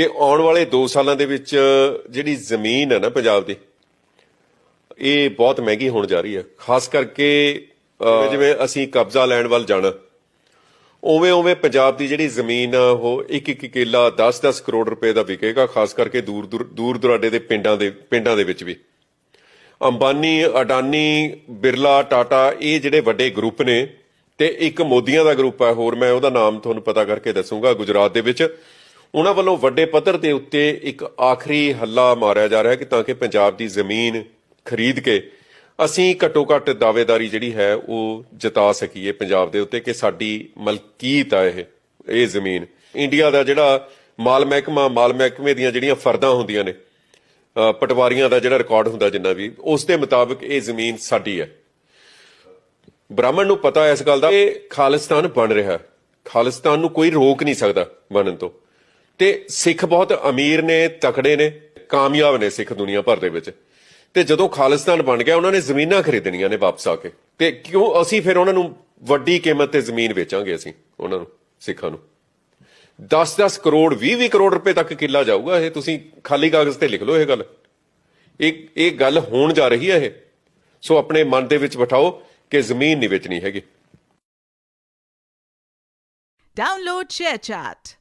ਕਿ ਆਉਣ ਵਾਲੇ 2 ਸਾਲਾਂ ਦੇ ਵਿੱਚ ਜਿਹੜੀ ਜ਼ਮੀਨ ਹੈ ਨਾ ਪੰਜਾਬ ਦੀ, ਇਹ ਬਹੁਤ ਮਹਿੰਗੀ ਹੋਣ ਜਾ ਰਹੀ ਹੈ। ਖਾਸ ਕਰਕੇ ਜਿਵੇਂ ਅਸੀਂ ਕਬਜ਼ਾ ਲੈਣ ਵੱਲ ਜਾਣਾ, ਉਵੇਂ ਉਵੇਂ ਪੰਜਾਬ ਦੀ ਜਿਹੜੀ ਜ਼ਮੀਨ ਆ, ਉਹ ਇੱਕ ਇੱਕ ਕਿੱਲਾ 10-10 ਕਰੋੜ ਰੁਪਏ ਦਾ ਵਿਕੇਗਾ, ਖਾਸ ਕਰਕੇ ਦੂਰ ਦੂਰ ਦੂਰ ਦੁਰਾਡੇ ਦੇ ਪਿੰਡਾਂ ਦੇ ਪਿੰਡਾਂ ਦੇ ਵਿੱਚ ਵੀ। ਅੰਬਾਨੀ, ਅਡਾਨੀ, ਬਿਰਲਾ, ਟਾਟਾ, ਇਹ ਜਿਹੜੇ ਵੱਡੇ ਗਰੁੱਪ ਨੇ, ਤੇ ਇੱਕ ਮੋਦੀਆਂ ਦਾ ਗਰੁੱਪ ਹੈ ਹੋਰ ਮੈਂ ਉਹਦਾ ਨਾਮ ਤੁਹਾਨੂੰ ਪਤਾ ਕਰਕੇ ਦੱਸੂਗਾ, ਗੁਜਰਾਤ ਦੇ ਵਿੱਚ। ਉਹਨਾਂ ਵੱਲੋਂ ਵੱਡੇ ਪੱਧਰ ਦੇ ਉੱਤੇ ਇੱਕ ਆਖਰੀ ਹੱਲਾ ਮਾਰਿਆ ਜਾ ਰਿਹਾ ਹੈ ਕਿ ਤਾਂ ਕਿ ਪੰਜਾਬ ਦੀ ਜ਼ਮੀਨ ਖਰੀਦ ਕੇ ਅਸੀਂ ਘੱਟੋ ਘੱਟ ਦਾਅਵੇਦਾਰੀ ਜਿਹੜੀ ਹੈ ਉਹ ਜਤਾ ਸਕੀਏ ਪੰਜਾਬ ਦੇ ਉੱਤੇ ਕਿ ਸਾਡੀ ਮਲਕੀਤ ਆ ਇਹ ਇਹ ਜ਼ਮੀਨ। ਇੰਡੀਆ ਦਾ ਜਿਹੜਾ ਮਾਲ ਮਹਿਕਮਾ ਮਾਲ ਮਹਿਕਮੇ ਦੀਆਂ ਜਿਹੜੀਆਂ ਫਰਦਾਂ ਹੁੰਦੀਆਂ ਨੇ ਅ, ਪਟਵਾਰੀਆਂ ਦਾ ਜਿਹੜਾ ਰਿਕਾਰਡ ਹੁੰਦਾ ਜਿੰਨਾ ਵੀ ਉਸ ਦੇ ਮੁਤਾਬਕ ਇਹ ਜ਼ਮੀਨ ਸਾਡੀ ਹੈ। ਬ੍ਰਾਹਮਣ ਨੂੰ ਪਤਾ ਇਸ ਗੱਲ ਦਾ ਕਿ ਖਾਲਿਸਤਾਨ ਬਣ ਰਿਹਾ ਹੈ। ਖਾਲਿਸਤਾਨ ਨੂੰ ਕੋਈ ਰੋਕ ਨਹੀਂ ਸਕਦਾ ਬਣਨ ਤੋਂ। ਤੇ ਸਿੱਖ ਬਹੁਤ ਅਮੀਰ ਨੇ, ਤਕੜੇ ਨੇ, ਕਾਮਯਾਬ ਨੇ ਸਿੱਖ ਦੁਨੀਆ ਭਰ ਦੇ ਵਿੱਚ। ਤੇ ਜਦੋਂ ਖਾਲਿਸਤਾਨ ਬਣ ਗਿਆ, ਉਹਨਾਂ ਨੇ ਜ਼ਮੀਨਾਂ ਖਰੀਦਣੀਆਂ ਨੇ ਵਾਪਸ ਆ ਕੇ। ਤੇ ਕਿਉਂ ਅਸੀਂ ਫਿਰ ਉਹਨਾਂ ਨੂੰ ਵੱਡੀ ਕੀਮਤ ਤੇ ਜ਼ਮੀਨ ਵੇਚਾਂਗੇ ਅਸੀਂ, ਉਹਨਾਂ ਨੂੰ, ਸਿੱਖਾਂ ਨੂੰ? 10-10 ਕਰੋੜ 20-20 ਕਰੋੜ ਰੁਪਏ ਤੱਕ ਕਿੱਲਾ ਜਾਊਗਾ ਇਹ। ਤੁਸੀਂ ਖਾਲੀ ਕਾਗਜ਼ ਤੇ ਲਿਖ ਲਓ ਇਹ ਗੱਲ। ਇਹ ਇਹ ਗੱਲ ਹੋਣ ਜਾ ਰਹੀ ਹੈ ਇਹ। ਸੋ ਆਪਣੇ ਮਨ ਦੇ ਵਿੱਚ ਬਿਠਾਓ ਕਿ ਜ਼ਮੀਨ ਨਹੀਂ ਵੇਚਣੀ ਹੈਗੀ। Download ShareChat.